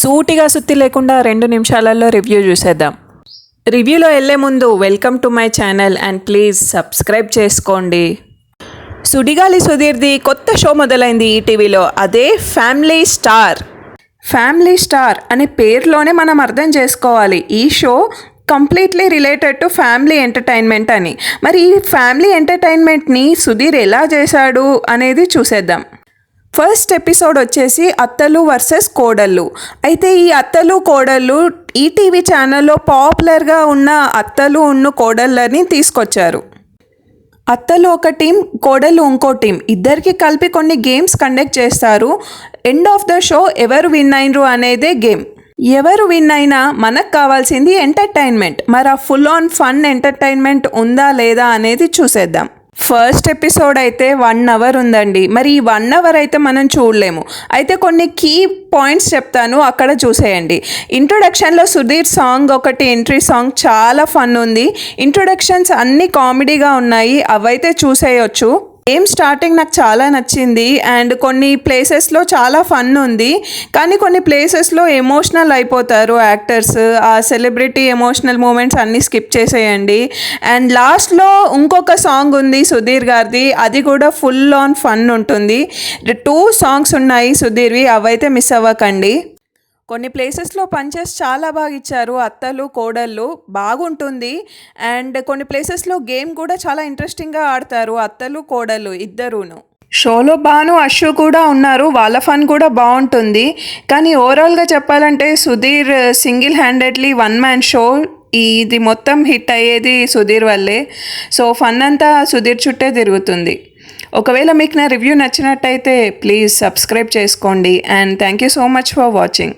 సూటిగా సుత్తి లేకుండా రెండు నిమిషాలలో రివ్యూ చూసేద్దాం. రివ్యూలో వెళ్ళే ముందు welcome to my channel and please subscribe చేసుకోండి. సుడిగాలి సుధీర్ది కొత్త షో మొదలైంది ఈటీవీలో అదే ఫ్యామిలీ స్టార్ ఫ్యామిలీ స్టార్ అనే పేరులోనే మనం అర్థం చేసుకోవాలి. ఈ show completely related to family entertainment అని. మరి ఈ ఫ్యామిలీ ఎంటర్టైన్మెంట్ని సుధీర్ ఎలా చేశాడు అనేది చూసేద్దాం. ఫస్ట్ ఎపిసోడ్ వచ్చేసి అత్తలు వర్సెస్ కోడళ్ళు. అయితే ఈ అత్తలు కోడళ్ళు ఈటీవీ ఛానల్లో పాపులర్గా ఉన్న అత్తలు ఉన్న కోడళ్ళని తీసుకొచ్చారు. అత్తలు ఒక టీం కోడలు ఇంకో టీం ఇద్దరికి కలిపి కొన్ని గేమ్స్ కండక్ట్ చేస్తారు. ఎండ్ ఆఫ్ ద షో ఎవరు విన్ అయినరు అనేదే గేమ్. ఎవరు విన్ అయినా మనకు కావాల్సింది ఎంటర్టైన్మెంట్. మరి ఆ ఫుల్ ఆన్ ఫన్ ఎంటర్టైన్మెంట్ ఉందా లేదా అనేది చూసేద్దాం. ఫస్ట్ ఎపిసోడ్ అయితే వన్ అవర్ ఉందండి. మరి ఈ వన్ అవర్ అయితే మనం చూడలేము. అయితే కొన్ని కీ పాయింట్స్ చెప్తాను అక్కడ చూసేయండి. ఇంట్రొడక్షన్లో సుధీర్ సాంగ్ ఒకటి ఎంట్రీ సాంగ్ చాలా ఫన్ ఉంది. ఇంట్రొడక్షన్స్ అన్నీ కామెడీగా ఉన్నాయి. అవైతే చూసేయొచ్చు. గేమ్ స్టార్టింగ్ నాకు చాలా నచ్చింది అండ్ కొన్ని ప్లేసెస్లో చాలా ఫన్ ఉంది. కానీ కొన్ని ప్లేసెస్లో ఎమోషనల్ అయిపోతారు యాక్టర్స్. ఆ సెలబ్రిటీ ఎమోషనల్ మూమెంట్స్ అన్నీ స్కిప్ చేసేయండి. అండ్ లాస్ట్లో ఇంకొక సాంగ్ ఉంది సుధీర్ గారిది. అది కూడా ఫుల్ ఆన్ ఫన్ ఉంటుంది. టూ సాంగ్స్ ఉన్నాయి సుధీర్వి. అవైతే మిస్ అవ్వకండి. కొన్ని ప్లేసెస్లో పంచెస్ చాలా బాగా ఇచ్చారు. అత్తలు కోడళ్ళు బాగుంటుంది. అండ్ కొన్ని ప్లేసెస్లో గేమ్ కూడా చాలా ఇంట్రెస్టింగ్గా ఆడతారు. అత్తలు కోడళ్ళు ఇద్దరును. షోలో బాను అశ్వ కూడా ఉన్నారు. వాళ్ళ ఫన్ కూడా బాగుంటుంది. కానీ ఓవరాల్గా చెప్పాలంటే Sudheer single handedly one man show ఇది మొత్తం హిట్ అయ్యేది సుధీర్ వల్లే. సో ఫన్ అంతా సుధీర్ చుట్టే తిరుగుతుంది. ఒకవేళ మీకు నా రివ్యూ నచ్చినట్టయితే ప్లీజ్ సబ్స్క్రైబ్ చేసుకోండి. And thank you so much for watching.